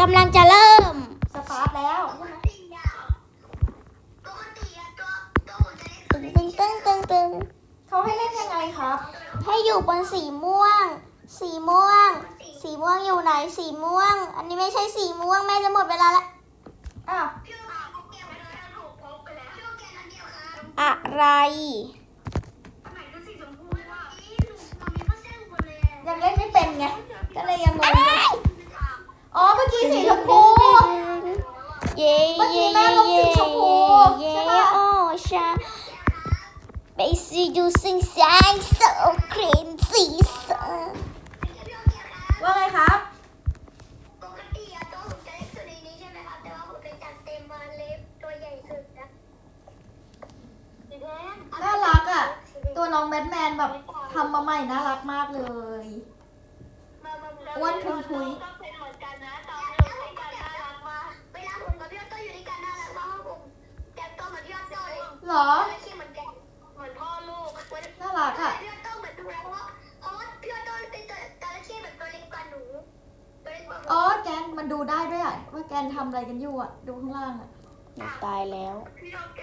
กำลังจะเริ่ม สตาร์ทแล้วตึงตึงตึงตึงเขาให้เล่นยังไงครัให้อยู่บนสีม่วง สีม่วง สีม่วงอยู่ไหน สีม่วง อันนี้ไม่ใช่สีม่วงแม่จะหมดเวลาละอะวอะไร ยังเล่นไม่เป็นไง ก็เลยยังงงอยู่อ๋อ เมื่อกี้สีชมพู เย่เย่เย่เย่เย่โอ้ชา Basically using sign so crazy ว่าไงครับน่ารักอะ ตัวน้องแบทแมนแบบทำมาใหม่น่ารักมากเลย ได้ด้วยอะว่าแกนทำอะไรกันอยู่อะ ดูข้างล่างอะตายแล้ว พี่โดนแก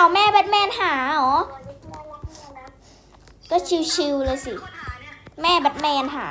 าแม่แบทแมนหาเหรอ ก็ชิวๆเลยสิ แม่แบทแมนหา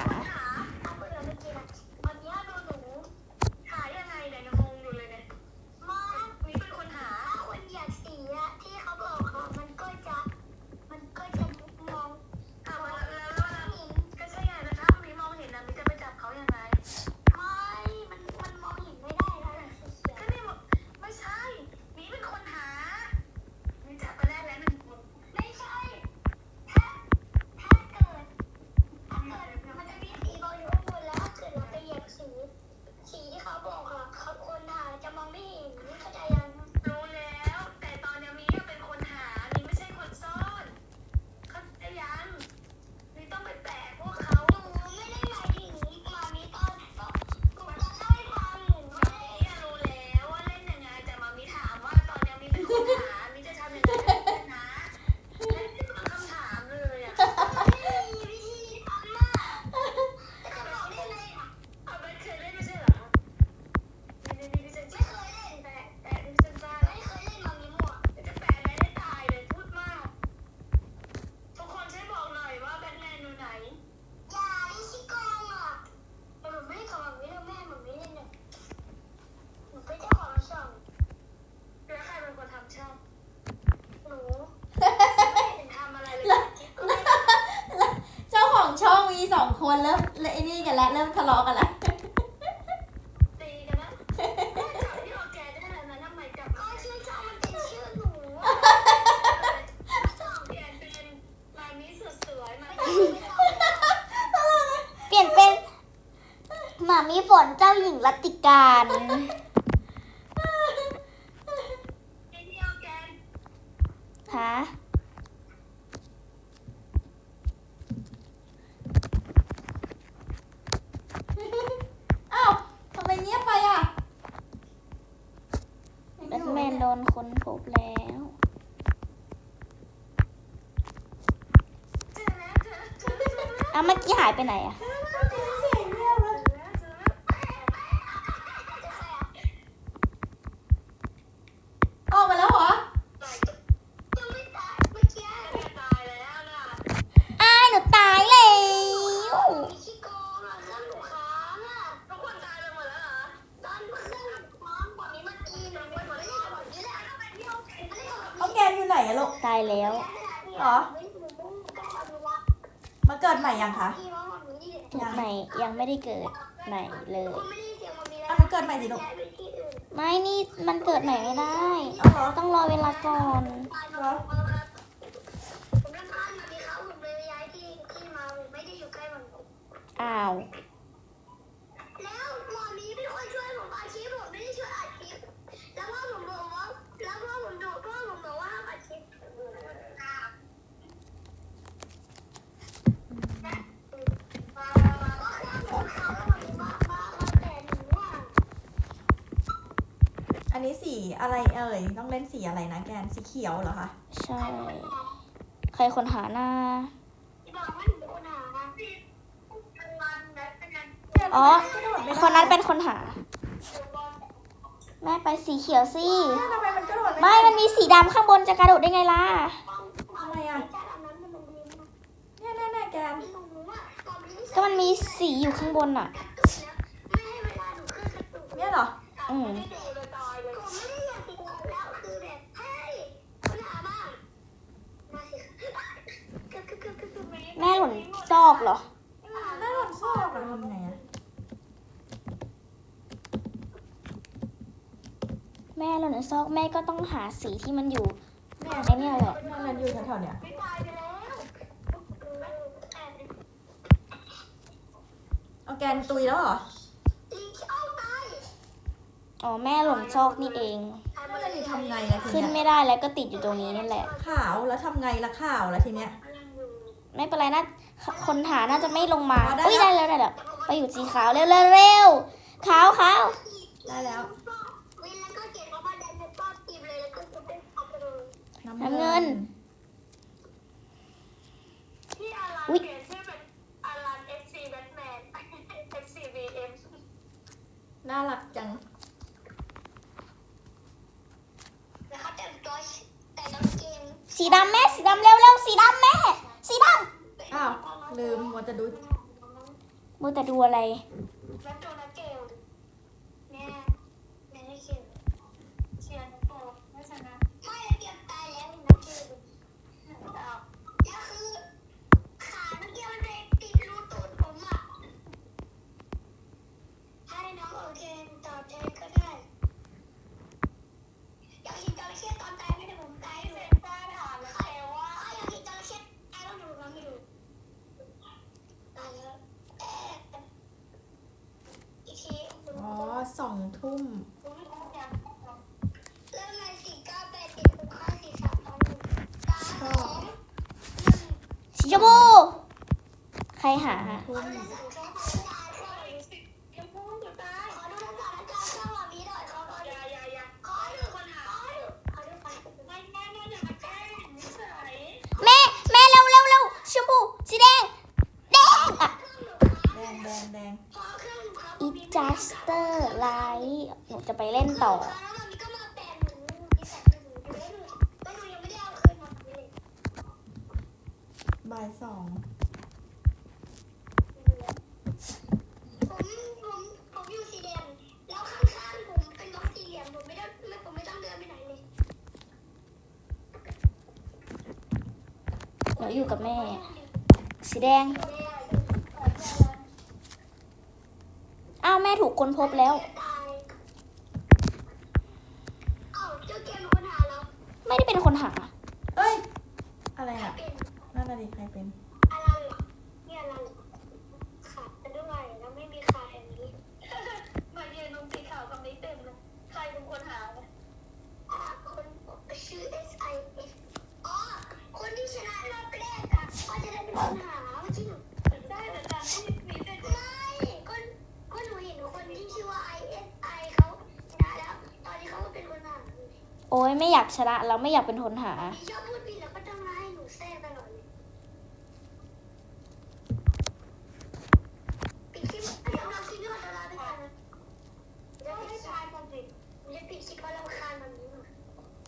มีสองคนเริ่มไอ้นี่กันแล้วเริ่มทะเลาะกันแล้วตีกันนะก็จับที่ออร์แกนได้แล้วนะทำไมจับก็ชื่อชอบมันเป็นชื่อหนูอะชอบเปลี่ยนเป็นลายนี้สุดสวยมาไม่ต้องเปลี่ยนเป็นหมามีฝนเจ้าหญิงรัตติการไอ้ที่ออร์แกนฮะ อ้าวทำไมเงียบไปอะ แบทแมนโดนค้นพบแล้ว เจอแล้วเจอแล้วเจอ แล้วเจอแล้วอ้าวเมื่อกี้หายไปไหนอะเสียงเงียบเลยเจอแล้วออกมาแล้วเหรอตายยังไม่ตายเมื่อกี้ตายแล้วน่ะอ้ายหนูตายแล้วมีขี้โกงอะเครื่องหนูค้างอะทุกคนตายไปหมดแล้วเหรอตอนเครื่องหนูค้างกว่านี้เมื่อกี้หนูไปหมดแล้วแบบนี้แหละทำไมพี่เอาแขนไม่ได้เอาแบบเอาแกนอยู่ไหนอะลูกตายแล้ว เหรอ มาเกิดใหม่ยังคะเกิดใหม่ยังไม่ได้เกิดใหม่เลยเอามาเกิดใหม่สิลูกไม่นี่มันเกิดใหม่ไม่ได้เอาเหรอต้องรอเวลาก่อนเหรอผมรำคาญ อันนี้สีอะไรเอ่ยต้องเล่นสีอะไรนะแกนสีเขียวเหรอคะใช่ ใครคนหาหน้าบอกว่าหนูเป็นคนหาสิเป็นวันนั้นเป็นการอ๋อกระโดดไม่ได้คนนั้นเป็นคนหา แม่ไปสีเขียวสิแม่ทำไมมันกระโดดไม่ มันมีสีดำข้างบนจะกระโดดได้ไงล่ะทำไมอะจัดอันนั้นมันมีเนี่ยเนี่ยเนี่ยแกนหนูอะตอนนี้ก็มันมีสีอยู่ข้างบนอะไม่ให้เวลาหนูขึ้นกระตุกเนี่ยเหรอ อืม ไม่ได้ดูเลยตายเลยผมไม่ได้อยากติดแล้วคือแบบเฮ้ยคุณหาบ้างมาสิคือคือคือคือ แม่หล่นซ อกเหรอแม่หล่นซอกอะทำไงอะแม่หล่นในซอกแม่ก็ต้องหาสีที่มันอยู่ แม่ไอ้เนี่ยแหละแม่มันอยู่แถวๆเนี่ยไม่ตายไปแล้วเอาแกนตุยแล้วเหรอลิงเข้าตายอ๋อแม่หล่นซอกนี่เองมันจะทำไงล่ะทีขึ้นเนี้ยไม่ได้แล้วก็ติดอยู่ตรงนี้นี่แหละขาวแล้วทำไงล่ะขาวแล้วทีเนี้ย ไม่เป็นไรนะ คนหาน่าจะไม่ลงมาอ๋อได้อุ้ยแล้วได้แล้วได้แล้วไปอยู่สีขาวเร็วเร็วเร็วขาวขาวได้แล้ววินแล้วก็เขียนว่าดันในป้อตีมเลยแล้วก็จะเป็นอัพเลยน้ำเงินที่อารันเปลี่ยนชื่อเป็นอารัน FC Batman FC VM น่ารักจังแล้วเขาแต่งตัวแต่งเกมสีดำแม่สีดำเร็วเร็วสีดำแม่สีดอ้าว ลืมมัวจะดูมือแต่ดูอะไร อย่าขอดูคนหาขอดูขอดูไปไม่ไม่ไม่อย่ามาแกล้งนิสัยแม่แม่เร็วเร็วเร็วชมพูสีแดงแดงอะแดงแดงแดงขอเครื่องครับอีจัสเตอร์ ไลท์หนูจะไปเล่นต่อแล้วมันก็มาแปะหนูที่แปะหนูอยู่แล้วหนูแล้วหนูยังไม่ได้เอาคืนมาเลยบ่ายสองผมผมผมอยู่สีแดงแล้วข้างๆผมเป็นบล็อกสี่เหลี่ยมผมไม่ได้ไม่ผมไม่ต้องเดินไปไหนเลยหนูอยู่กับแม่ สีแดง ผ แม่ ถูกค้นพบแล้ว ตายเอ้าเจ้าเกมเป็นคนหาแล้ว ไม่ได้เป็นคนหา เอ้ย อะไร ใคร อะ เป็น นั่นน่ะดิใครเป็น อะไรเหรอเนี่ยอะไรขาดกันด้วยแล้วไม่มีขาดอันนี้ มายืนตรงสีขาวกับนี้เต็มเลยใครเป็นคนหาเนี่ยอ่าคนชื่อ S I S อ๋อ คนที่ชนะรอบแรกอะเขาจะได้เป็นคนหาจริงได้แต่การที่มีเป็นไม่ก็ก็หนูเห็นคนที่ชื่อว่า I S I เขาชนะแล้ว ตอนนี้เขาก็เป็นคนหา โอ้ยไม่อยากชนะแล้วไม่อยากเป็นคนหา ชอบพูดผิดแล้วก็ต้องมาให้หนูแทรกตลอดเลยปิดคลิปเดี๋ยวเราคิดว่าจะลาไปก่อนนะเดี๋ยวให้ชายก่อนสิมันจะปิดคลิปเพราะรำคาญแบบนี้หน่อย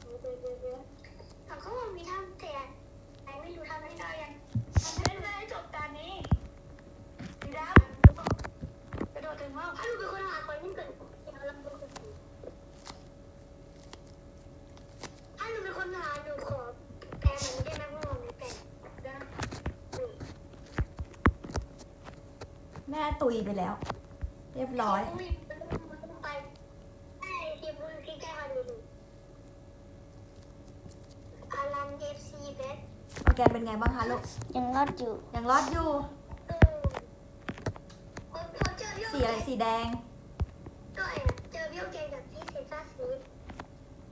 เดี๋ยวเดี๋ยวเดี๋ยวเดี๋ยวแต่ก็ว่ามีทำแต่ไหนไม่รู้ทำไม่ได้ยังทำไม่จบตอนนี้ดีดับกระโดดถึงมาถ้าหนูเป็นคนหาคนที่เกิดเดี๋ยวเราดูกันถ้าหนูเป็นคนหาหนูขอแปลมันได้ไหมว่าหนูไม่แปลได้อืม แม่ ตุยไปแล้ว เรียบร้อยไปไอ้ที่พูดที่แก้มาดูอารันเอฟซีเบสออร์แกนเป็นไงบ้างคะลูก ยังรอดอยู่ ยังรอดอยู่เออผมผมเจอพี่โอสีอะไรสีแดง ก็เอเจอพี่โอเกนกับพี่เซซ่าซีด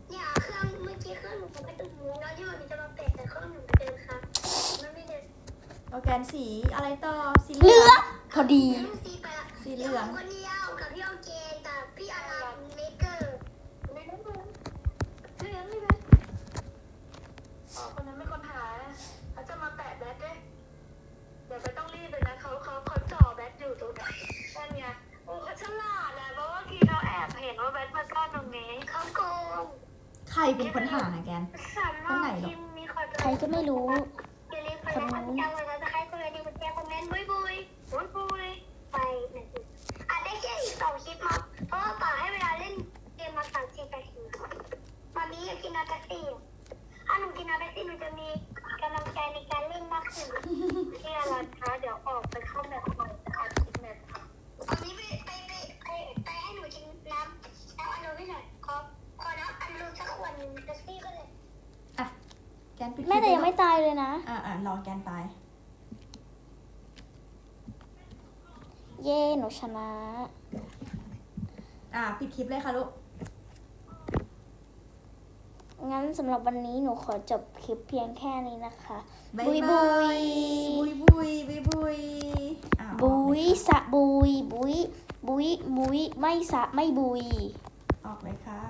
เนี่ยเครื่องเมื่อกี้เครื่องหนูผมไปตึกหนูแล้วที่มันจะมาเป็ดแต่เครื่องหนูเดินครับมันไม่เดิน ออร์แกนสีอะไรต่อสีเหเหลืลือองงพอดี สีไปละสีเหลือง คนเดียวกับพี่โอเกนกับพี่อารันเมเกอร์ไม่รู้เหลืองเลยนะอ๋อคนนั้นเป็นคนหาเขาจะมาแปะแบทด้วยเดี๋ยวไปต้องรีบเลยนะเขาเขาเขาจ่อแบทอยู่ตรงนั้นนั่นไงโอ้เขาฉลาดนะเพราะว่ากี้เราแอบเห็นว่าแบทมาซ่อนตรงนี้เขาโกงใครเป็นคนหาแกน สั่นตรงไหนหรอ ทีมมีคนใครก็ไม่รู้อย่าลืมกดไลค์กดแหนูกินน้ำเบปซี่หนูจะมีกำลังใจในการเล่นมากขึ้นที่อะไรคะเดี๋ยวออกไปเข้าแบบใหม่อัดคลิปแบบตอนนี้ไปไปไปไปไปให้หนูกินน้ำน้ำอันนู้นไม่หน่อยขอขอน้ำอันนู้นสักขวดหนึ่งเบปซี่ก็เลยแกนปิดแม่แต่ยังไม่ตายเลยนะ อ่าอ่ารอแกนตาย เย่หนูชนะ อ่าปิดคลิปเลยค่ะลูก งั้นสำหรับวันนี้หนูขอจบคลิปเพียงแค่นี้นะคะบ๊ายบุยบาบุยยบุยบุยบุยบุยอ่าบุยสะบุยบุยบุยบุยไม่สะไม่บุย ออกเลยค่ะ